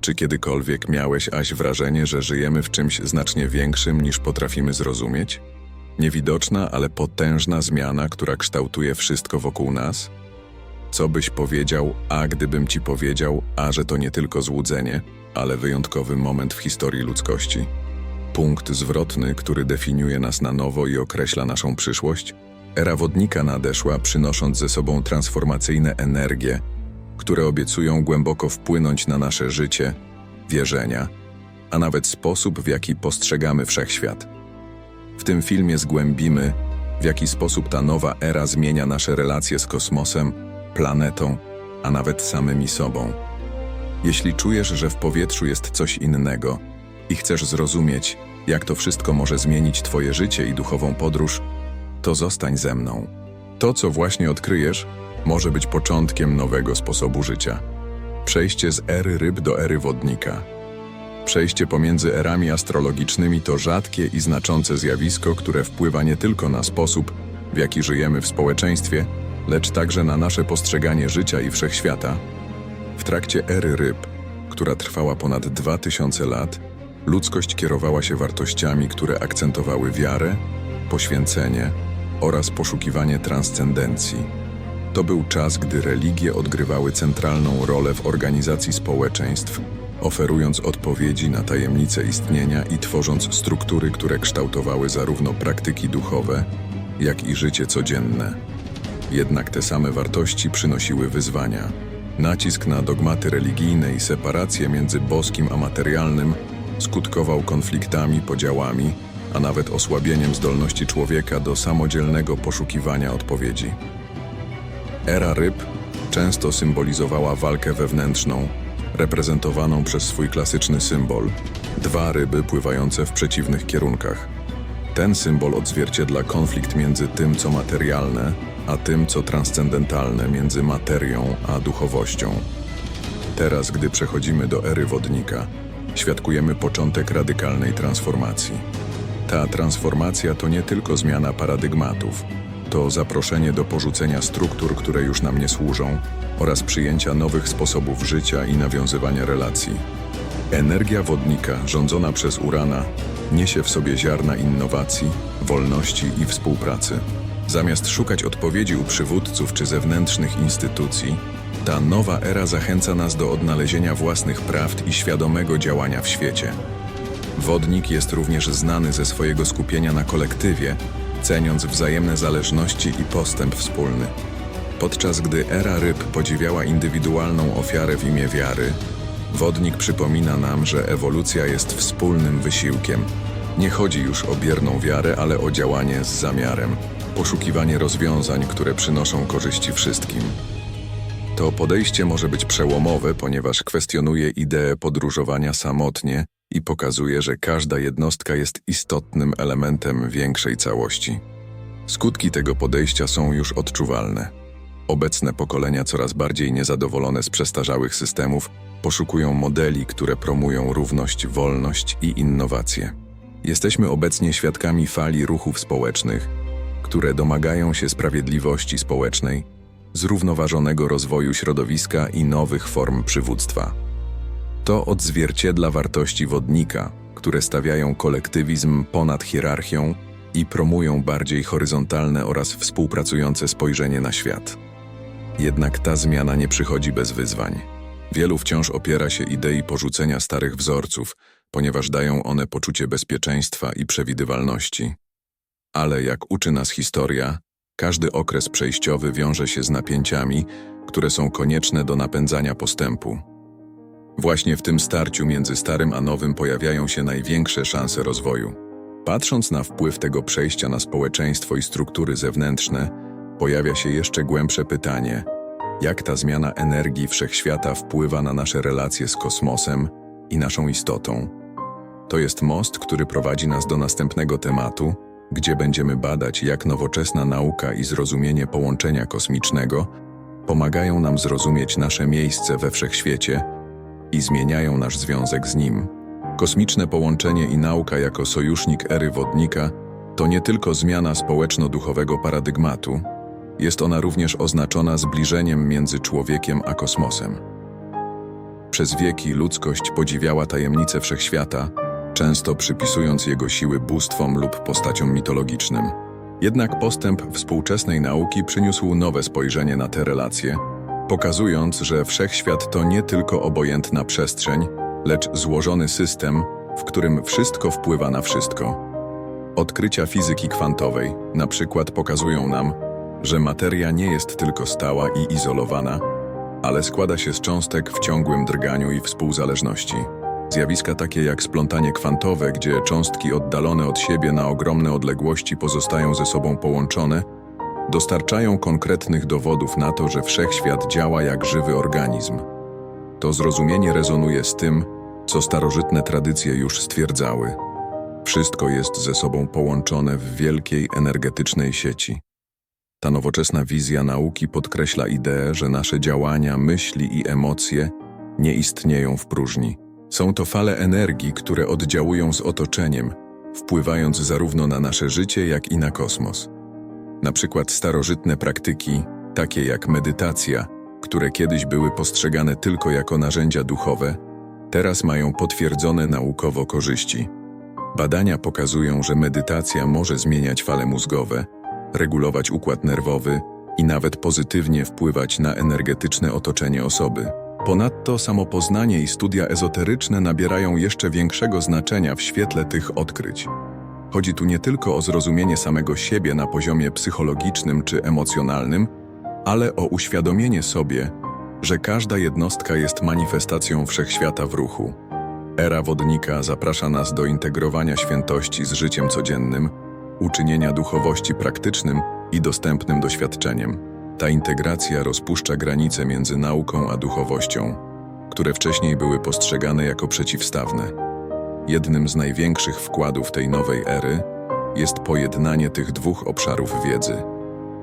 Czy kiedykolwiek miałeś, Aś, wrażenie, że żyjemy w czymś znacznie większym niż potrafimy zrozumieć? Niewidoczna, ale potężna zmiana, która kształtuje wszystko wokół nas? Co byś powiedział, a gdybym ci powiedział, a że to nie tylko złudzenie, ale wyjątkowy moment w historii ludzkości? Punkt zwrotny, który definiuje nas na nowo i określa naszą przyszłość? Era wodnika nadeszła, przynosząc ze sobą transformacyjne energie, które obiecują głęboko wpłynąć na nasze życie, wierzenia, a nawet sposób, w jaki postrzegamy wszechświat. W tym filmie zgłębimy, w jaki sposób ta nowa era zmienia nasze relacje z kosmosem, planetą, a nawet samymi sobą. Jeśli czujesz, że w powietrzu jest coś innego i chcesz zrozumieć, jak to wszystko może zmienić Twoje życie i duchową podróż, to zostań ze mną. To, co właśnie odkryjesz, może być początkiem nowego sposobu życia. Przejście z ery ryb do ery wodnika. Przejście pomiędzy erami astrologicznymi to rzadkie i znaczące zjawisko, które wpływa nie tylko na sposób, w jaki żyjemy w społeczeństwie, lecz także na nasze postrzeganie życia i wszechświata. W trakcie ery ryb, która trwała ponad 2000 lat, ludzkość kierowała się wartościami, które akcentowały wiarę, poświęcenie oraz poszukiwanie transcendencji. To był czas, gdy religie odgrywały centralną rolę w organizacji społeczeństw, oferując odpowiedzi na tajemnice istnienia i tworząc struktury, które kształtowały zarówno praktyki duchowe, jak i życie codzienne. Jednak te same wartości przynosiły wyzwania. Nacisk na dogmaty religijne i separację między boskim a materialnym skutkował konfliktami, podziałami, a nawet osłabieniem zdolności człowieka do samodzielnego poszukiwania odpowiedzi. Era ryb często symbolizowała walkę wewnętrzną, reprezentowaną przez swój klasyczny symbol dwa ryby pływające w przeciwnych kierunkach. Ten symbol odzwierciedla konflikt między tym, co materialne, a tym, co transcendentalne, między materią a duchowością. Teraz, gdy przechodzimy do ery wodnika, świadkujemy początek radykalnej transformacji. Ta transformacja to nie tylko zmiana paradygmatów, to zaproszenie do porzucenia struktur, które już nam nie służą, oraz przyjęcia nowych sposobów życia i nawiązywania relacji. Energia wodnika, rządzona przez Urana, niesie w sobie ziarna innowacji, wolności i współpracy. Zamiast szukać odpowiedzi u przywódców czy zewnętrznych instytucji, ta nowa era zachęca nas do odnalezienia własnych prawd i świadomego działania w świecie. Wodnik jest również znany ze swojego skupienia na kolektywie, ceniąc wzajemne zależności i postęp wspólny. Podczas gdy era ryb podziwiała indywidualną ofiarę w imię wiary, wodnik przypomina nam, że ewolucja jest wspólnym wysiłkiem. Nie chodzi już o bierną wiarę, ale o działanie z zamiarem, poszukiwanie rozwiązań, które przynoszą korzyści wszystkim. To podejście może być przełomowe, ponieważ kwestionuje ideę podróżowania samotnie i pokazuje, że każda jednostka jest istotnym elementem większej całości. Skutki tego podejścia są już odczuwalne. Obecne pokolenia, coraz bardziej niezadowolone z przestarzałych systemów, poszukują modeli, które promują równość, wolność i innowacje. Jesteśmy obecnie świadkami fali ruchów społecznych, które domagają się sprawiedliwości społecznej, zrównoważonego rozwoju środowiska i nowych form przywództwa. To odzwierciedla wartości wodnika, które stawiają kolektywizm ponad hierarchią i promują bardziej horyzontalne oraz współpracujące spojrzenie na świat. Jednak ta zmiana nie przychodzi bez wyzwań. Wielu wciąż opiera się idei porzucenia starych wzorców, ponieważ dają one poczucie bezpieczeństwa i przewidywalności. Ale jak uczy nas historia, każdy okres przejściowy wiąże się z napięciami, które są konieczne do napędzania postępu. Właśnie w tym starciu między starym a nowym pojawiają się największe szanse rozwoju. Patrząc na wpływ tego przejścia na społeczeństwo i struktury zewnętrzne, pojawia się jeszcze głębsze pytanie: jak ta zmiana energii wszechświata wpływa na nasze relacje z kosmosem i naszą istotą? To jest most, który prowadzi nas do następnego tematu, gdzie będziemy badać, jak nowoczesna nauka i zrozumienie połączenia kosmicznego pomagają nam zrozumieć nasze miejsce we wszechświecie i zmieniają nasz związek z nim. Kosmiczne połączenie i nauka jako sojusznik ery wodnika to nie tylko zmiana społeczno-duchowego paradygmatu, jest ona również oznaczona zbliżeniem między człowiekiem a kosmosem. Przez wieki ludzkość podziwiała tajemnice wszechświata, często przypisując jego siły bóstwom lub postaciom mitologicznym. Jednak postęp współczesnej nauki przyniósł nowe spojrzenie na te relacje, pokazując, że wszechświat to nie tylko obojętna przestrzeń, lecz złożony system, w którym wszystko wpływa na wszystko. Odkrycia fizyki kwantowej na przykład pokazują nam, że materia nie jest tylko stała i izolowana, ale składa się z cząstek w ciągłym drganiu i współzależności. Zjawiska takie jak splątanie kwantowe, gdzie cząstki oddalone od siebie na ogromne odległości pozostają ze sobą połączone, dostarczają konkretnych dowodów na to, że wszechświat działa jak żywy organizm. To zrozumienie rezonuje z tym, co starożytne tradycje już stwierdzały. Wszystko jest ze sobą połączone w wielkiej energetycznej sieci. Ta nowoczesna wizja nauki podkreśla ideę, że nasze działania, myśli i emocje nie istnieją w próżni. Są to fale energii, które oddziałują z otoczeniem, wpływając zarówno na nasze życie, jak i na kosmos. Na przykład starożytne praktyki, takie jak medytacja, które kiedyś były postrzegane tylko jako narzędzia duchowe, teraz mają potwierdzone naukowo korzyści. Badania pokazują, że medytacja może zmieniać fale mózgowe, regulować układ nerwowy i nawet pozytywnie wpływać na energetyczne otoczenie osoby. Ponadto samopoznanie i studia ezoteryczne nabierają jeszcze większego znaczenia w świetle tych odkryć. Chodzi tu nie tylko o zrozumienie samego siebie na poziomie psychologicznym czy emocjonalnym, ale o uświadomienie sobie, że każda jednostka jest manifestacją wszechświata w ruchu. Era wodnika zaprasza nas do integrowania świętości z życiem codziennym, uczynienia duchowości praktycznym i dostępnym doświadczeniem. Ta integracja rozpuszcza granice między nauką a duchowością, które wcześniej były postrzegane jako przeciwstawne. Jednym z największych wkładów tej nowej ery jest pojednanie tych dwóch obszarów wiedzy.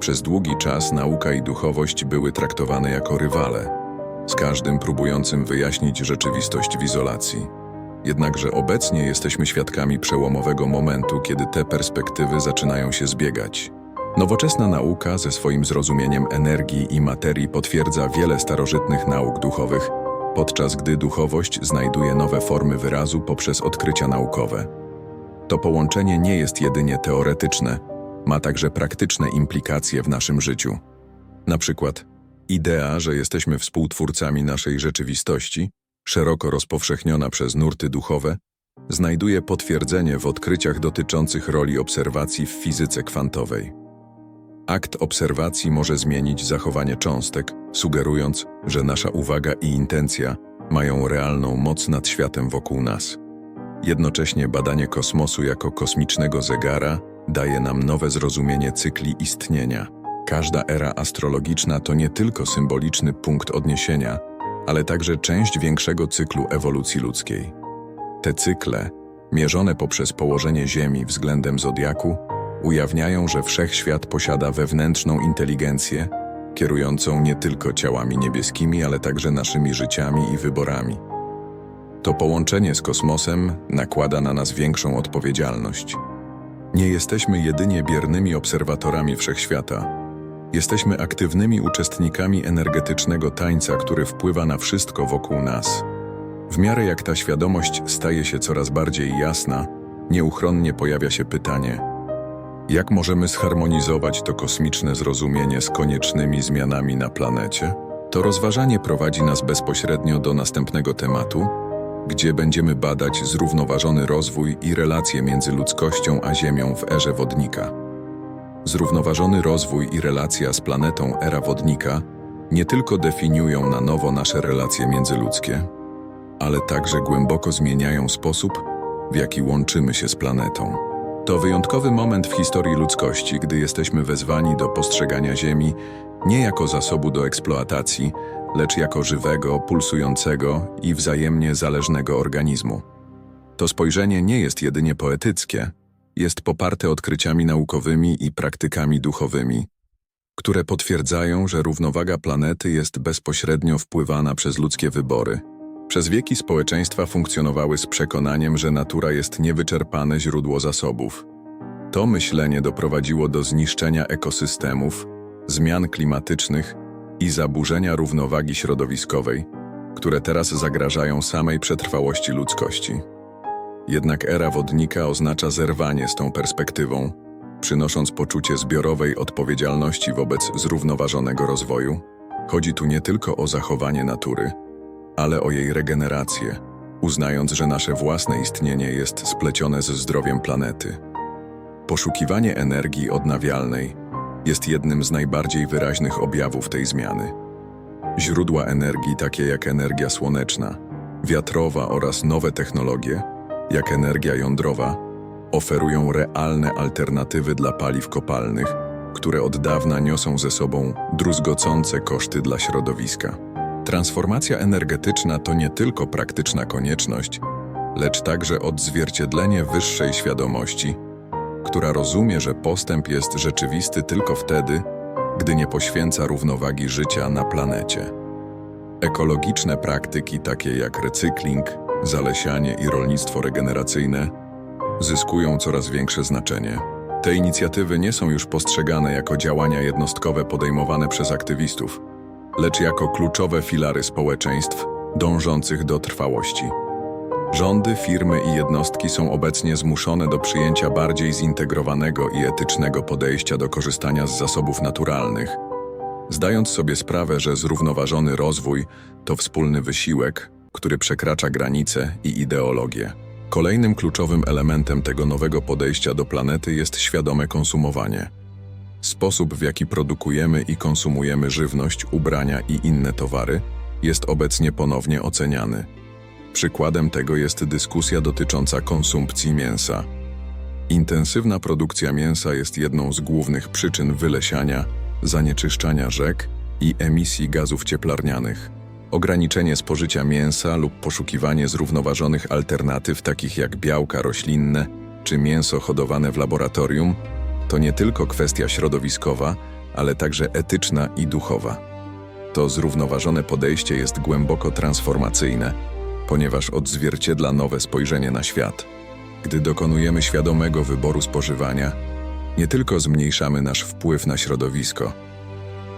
Przez długi czas nauka i duchowość były traktowane jako rywale, z każdym próbującym wyjaśnić rzeczywistość w izolacji. Jednakże obecnie jesteśmy świadkami przełomowego momentu, kiedy te perspektywy zaczynają się zbiegać. Nowoczesna nauka ze swoim zrozumieniem energii i materii potwierdza wiele starożytnych nauk duchowych, podczas gdy duchowość znajduje nowe formy wyrazu poprzez odkrycia naukowe. To połączenie nie jest jedynie teoretyczne, ma także praktyczne implikacje w naszym życiu. Na przykład, idea, że jesteśmy współtwórcami naszej rzeczywistości, szeroko rozpowszechniona przez nurty duchowe, znajduje potwierdzenie w odkryciach dotyczących roli obserwacji w fizyce kwantowej. Akt obserwacji może zmienić zachowanie cząstek, sugerując, że nasza uwaga i intencja mają realną moc nad światem wokół nas. Jednocześnie badanie kosmosu jako kosmicznego zegara daje nam nowe zrozumienie cykli istnienia. Każda era astrologiczna to nie tylko symboliczny punkt odniesienia, ale także część większego cyklu ewolucji ludzkiej. Te cykle, mierzone poprzez położenie Ziemi względem zodiaku, ujawniają, że wszechświat posiada wewnętrzną inteligencję, kierującą nie tylko ciałami niebieskimi, ale także naszymi życiami i wyborami. To połączenie z kosmosem nakłada na nas większą odpowiedzialność. Nie jesteśmy jedynie biernymi obserwatorami wszechświata. Jesteśmy aktywnymi uczestnikami energetycznego tańca, który wpływa na wszystko wokół nas. W miarę jak ta świadomość staje się coraz bardziej jasna, nieuchronnie pojawia się pytanie: jak możemy zharmonizować to kosmiczne zrozumienie z koniecznymi zmianami na planecie? To rozważanie prowadzi nas bezpośrednio do następnego tematu, gdzie będziemy badać zrównoważony rozwój i relacje między ludzkością a Ziemią w erze wodnika. Zrównoważony rozwój i relacja z planetą era wodnika nie tylko definiują na nowo nasze relacje międzyludzkie, ale także głęboko zmieniają sposób, w jaki łączymy się z planetą. To wyjątkowy moment w historii ludzkości, gdy jesteśmy wezwani do postrzegania Ziemi nie jako zasobu do eksploatacji, lecz jako żywego, pulsującego i wzajemnie zależnego organizmu. To spojrzenie nie jest jedynie poetyckie, jest poparte odkryciami naukowymi i praktykami duchowymi, które potwierdzają, że równowaga planety jest bezpośrednio wpływana przez ludzkie wybory. Przez wieki społeczeństwa funkcjonowały z przekonaniem, że natura jest niewyczerpane źródło zasobów. To myślenie doprowadziło do zniszczenia ekosystemów, zmian klimatycznych i zaburzenia równowagi środowiskowej, które teraz zagrażają samej przetrwałości ludzkości. Jednak era wodnika oznacza zerwanie z tą perspektywą, przynosząc poczucie zbiorowej odpowiedzialności wobec zrównoważonego rozwoju. Chodzi tu nie tylko o zachowanie natury, ale o jej regenerację, uznając, że nasze własne istnienie jest splecione ze zdrowiem planety. Poszukiwanie energii odnawialnej jest jednym z najbardziej wyraźnych objawów tej zmiany. Źródła energii, takie jak energia słoneczna, wiatrowa oraz nowe technologie, jak energia jądrowa, oferują realne alternatywy dla paliw kopalnych, które od dawna niosą ze sobą druzgocące koszty dla środowiska. Transformacja energetyczna to nie tylko praktyczna konieczność, lecz także odzwierciedlenie wyższej świadomości, która rozumie, że postęp jest rzeczywisty tylko wtedy, gdy nie poświęca równowagi życia na planecie. Ekologiczne praktyki takie jak recykling, zalesianie i rolnictwo regeneracyjne zyskują coraz większe znaczenie. Te inicjatywy nie są już postrzegane jako działania jednostkowe podejmowane przez aktywistów, lecz jako kluczowe filary społeczeństw dążących do trwałości. Rządy, firmy i jednostki są obecnie zmuszone do przyjęcia bardziej zintegrowanego i etycznego podejścia do korzystania z zasobów naturalnych, zdając sobie sprawę, że zrównoważony rozwój to wspólny wysiłek, który przekracza granice i ideologię. Kolejnym kluczowym elementem tego nowego podejścia do planety jest świadome konsumowanie. Sposób, w jaki produkujemy i konsumujemy żywność, ubrania i inne towary, jest obecnie ponownie oceniany. Przykładem tego jest dyskusja dotycząca konsumpcji mięsa. Intensywna produkcja mięsa jest jedną z głównych przyczyn wylesiania, zanieczyszczania rzek i emisji gazów cieplarnianych. Ograniczenie spożycia mięsa lub poszukiwanie zrównoważonych alternatyw takich jak białka roślinne czy mięso hodowane w laboratorium to nie tylko kwestia środowiskowa, ale także etyczna i duchowa. To zrównoważone podejście jest głęboko transformacyjne, ponieważ odzwierciedla nowe spojrzenie na świat. Gdy dokonujemy świadomego wyboru spożywania, nie tylko zmniejszamy nasz wpływ na środowisko,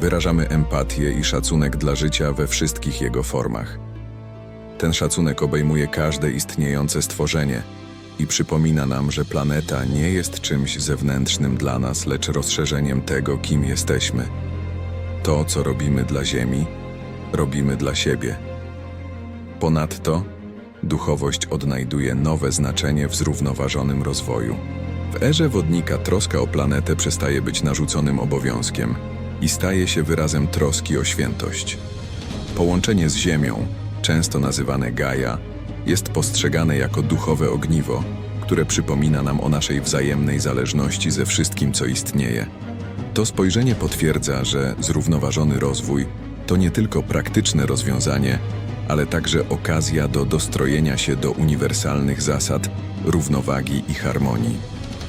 wyrażamy empatię i szacunek dla życia we wszystkich jego formach. Ten szacunek obejmuje każde istniejące stworzenie i przypomina nam, że planeta nie jest czymś zewnętrznym dla nas, lecz rozszerzeniem tego, kim jesteśmy. To, co robimy dla Ziemi, robimy dla siebie. Ponadto, duchowość odnajduje nowe znaczenie w zrównoważonym rozwoju. W erze wodnika troska o planetę przestaje być narzuconym obowiązkiem i staje się wyrazem troski o świętość. Połączenie z Ziemią, często nazywane Gaia, jest postrzegane jako duchowe ogniwo, które przypomina nam o naszej wzajemnej zależności ze wszystkim, co istnieje. To spojrzenie potwierdza, że zrównoważony rozwój to nie tylko praktyczne rozwiązanie, ale także okazja do dostrojenia się do uniwersalnych zasad równowagi i harmonii.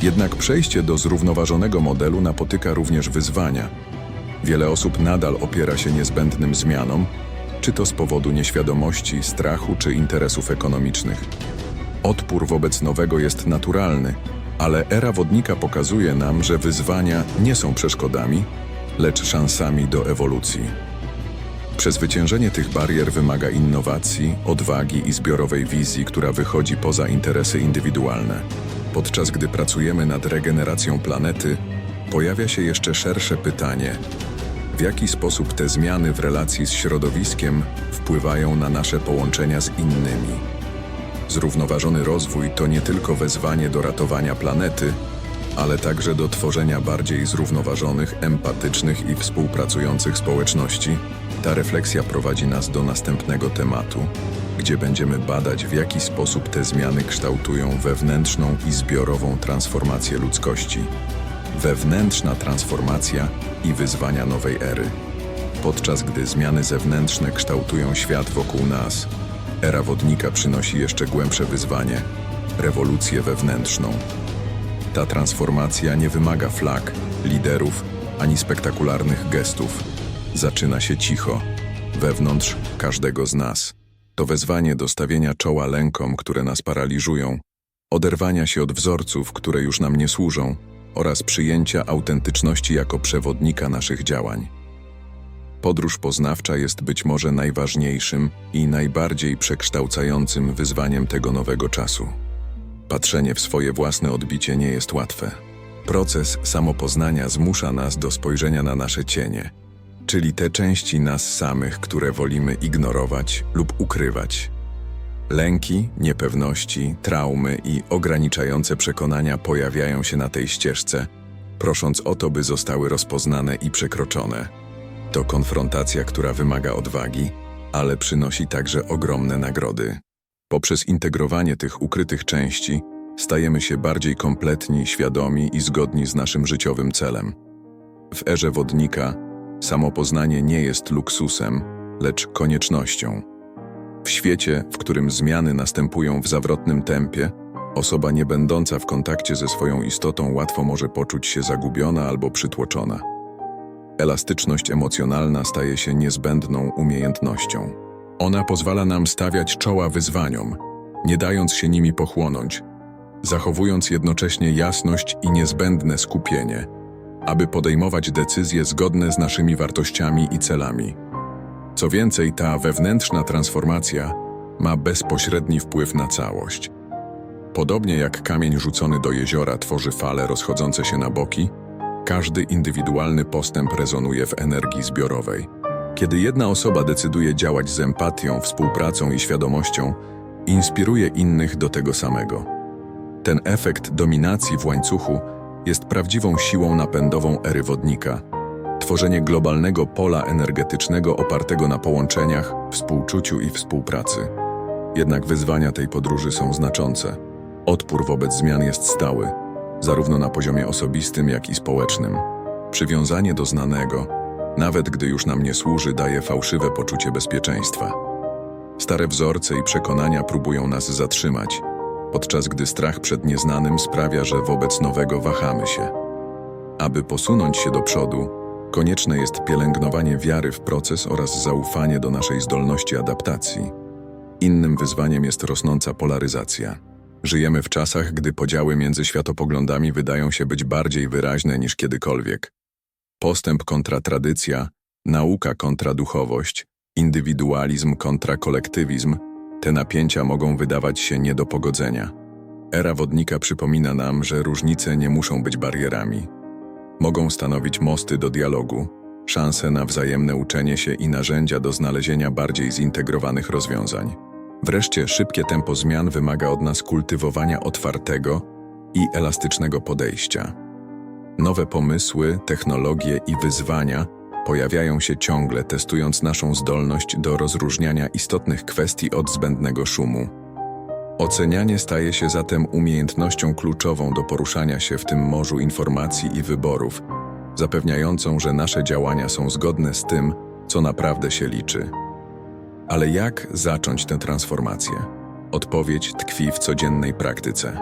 Jednak przejście do zrównoważonego modelu napotyka również wyzwania. Wiele osób nadal opiera się niezbędnym zmianom, czy to z powodu nieświadomości, strachu czy interesów ekonomicznych. Odpór wobec nowego jest naturalny, ale era wodnika pokazuje nam, że wyzwania nie są przeszkodami, lecz szansami do ewolucji. Przezwyciężenie tych barier wymaga innowacji, odwagi i zbiorowej wizji, która wychodzi poza interesy indywidualne. Podczas gdy pracujemy nad regeneracją planety, pojawia się jeszcze szersze pytanie: w jaki sposób te zmiany w relacji z środowiskiem wpływają na nasze połączenia z innymi? Zrównoważony rozwój to nie tylko wezwanie do ratowania planety, ale także do tworzenia bardziej zrównoważonych, empatycznych i współpracujących społeczności. Ta refleksja prowadzi nas do następnego tematu, gdzie będziemy badać, w jaki sposób te zmiany kształtują wewnętrzną i zbiorową transformację ludzkości. Wewnętrzna transformacja i wyzwania nowej ery. Podczas gdy zmiany zewnętrzne kształtują świat wokół nas, era wodnika przynosi jeszcze głębsze wyzwanie rewolucję wewnętrzną. Ta transformacja nie wymaga flag, liderów ani spektakularnych gestów. Zaczyna się cicho, wewnątrz każdego z nas. To wezwanie do stawienia czoła lękom, które nas paraliżują, oderwania się od wzorców, które już nam nie służą, oraz przyjęcia autentyczności jako przewodnika naszych działań. Podróż poznawcza jest być może najważniejszym i najbardziej przekształcającym wyzwaniem tego nowego czasu. Patrzenie w swoje własne odbicie nie jest łatwe. Proces samopoznania zmusza nas do spojrzenia na nasze cienie, czyli te części nas samych, które wolimy ignorować lub ukrywać. Lęki, niepewności, traumy i ograniczające przekonania pojawiają się na tej ścieżce, prosząc o to, by zostały rozpoznane i przekroczone. To konfrontacja, która wymaga odwagi, ale przynosi także ogromne nagrody. Poprzez integrowanie tych ukrytych części stajemy się bardziej kompletni, świadomi i zgodni z naszym życiowym celem. W erze wodnika samopoznanie nie jest luksusem, lecz koniecznością. W świecie, w którym zmiany następują w zawrotnym tempie, osoba nie będąca w kontakcie ze swoją istotą łatwo może poczuć się zagubiona albo przytłoczona. Elastyczność emocjonalna staje się niezbędną umiejętnością. Ona pozwala nam stawiać czoła wyzwaniom, nie dając się nimi pochłonąć, zachowując jednocześnie jasność i niezbędne skupienie, aby podejmować decyzje zgodne z naszymi wartościami i celami. Co więcej, ta wewnętrzna transformacja ma bezpośredni wpływ na całość. Podobnie jak kamień rzucony do jeziora tworzy fale rozchodzące się na boki, każdy indywidualny postęp rezonuje w energii zbiorowej. Kiedy jedna osoba decyduje działać z empatią, współpracą i świadomością, inspiruje innych do tego samego. Ten efekt dominacji w łańcuchu jest prawdziwą siłą napędową ery wodnika. Tworzenie globalnego pola energetycznego opartego na połączeniach, współczuciu i współpracy. Jednak wyzwania tej podróży są znaczące. Odpór wobec zmian jest stały, zarówno na poziomie osobistym, jak i społecznym. Przywiązanie do znanego, nawet gdy już nam nie służy, daje fałszywe poczucie bezpieczeństwa. Stare wzorce i przekonania próbują nas zatrzymać, podczas gdy strach przed nieznanym sprawia, że wobec nowego wahamy się. Aby posunąć się do przodu, konieczne jest pielęgnowanie wiary w proces oraz zaufanie do naszej zdolności adaptacji. Innym wyzwaniem jest rosnąca polaryzacja. Żyjemy w czasach, gdy podziały między światopoglądami wydają się być bardziej wyraźne niż kiedykolwiek. Postęp kontra tradycja, nauka kontra duchowość, indywidualizm kontra kolektywizm te napięcia mogą wydawać się nie do pogodzenia. Era wodnika przypomina nam, że różnice nie muszą być barierami. Mogą stanowić mosty do dialogu, szanse na wzajemne uczenie się i narzędzia do znalezienia bardziej zintegrowanych rozwiązań. Wreszcie szybkie tempo zmian wymaga od nas kultywowania otwartego i elastycznego podejścia. Nowe pomysły, technologie i wyzwania pojawiają się ciągle, testując naszą zdolność do rozróżniania istotnych kwestii od zbędnego szumu. Ocenianie staje się zatem umiejętnością kluczową do poruszania się w tym morzu informacji i wyborów, zapewniającą, że nasze działania są zgodne z tym, co naprawdę się liczy. Ale jak zacząć tę transformację? Odpowiedź tkwi w codziennej praktyce.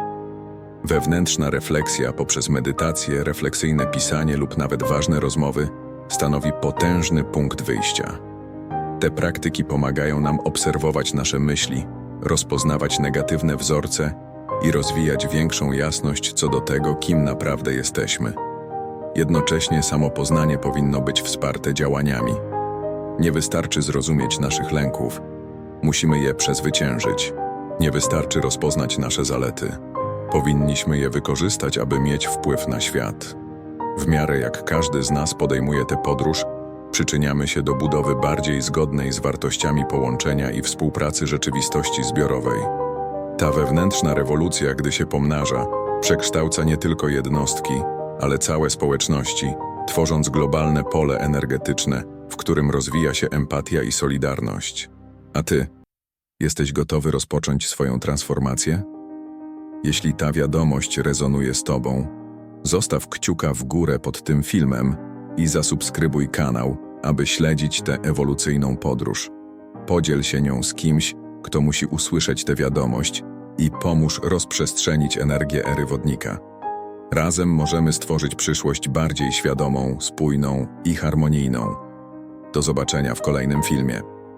Wewnętrzna refleksja poprzez medytację, refleksyjne pisanie lub nawet ważne rozmowy stanowi potężny punkt wyjścia. Te praktyki pomagają nam obserwować nasze myśli, rozpoznawać negatywne wzorce i rozwijać większą jasność co do tego, kim naprawdę jesteśmy. Jednocześnie samopoznanie powinno być wsparte działaniami. Nie wystarczy zrozumieć naszych lęków, musimy je przezwyciężyć. Nie wystarczy rozpoznać nasze zalety. Powinniśmy je wykorzystać, aby mieć wpływ na świat. W miarę jak każdy z nas podejmuje tę podróż, przyczyniamy się do budowy bardziej zgodnej z wartościami połączenia i współpracy rzeczywistości zbiorowej. Ta wewnętrzna rewolucja, gdy się pomnaża, przekształca nie tylko jednostki, ale całe społeczności, tworząc globalne pole energetyczne, w którym rozwija się empatia i solidarność. A ty, jesteś gotowy rozpocząć swoją transformację? Jeśli ta wiadomość rezonuje z tobą, zostaw kciuka w górę pod tym filmem i zasubskrybuj kanał, aby śledzić tę ewolucyjną podróż. Podziel się nią z kimś, kto musi usłyszeć tę wiadomość i pomóż rozprzestrzenić energię ery wodnika. Razem możemy stworzyć przyszłość bardziej świadomą, spójną i harmonijną. Do zobaczenia w kolejnym filmie.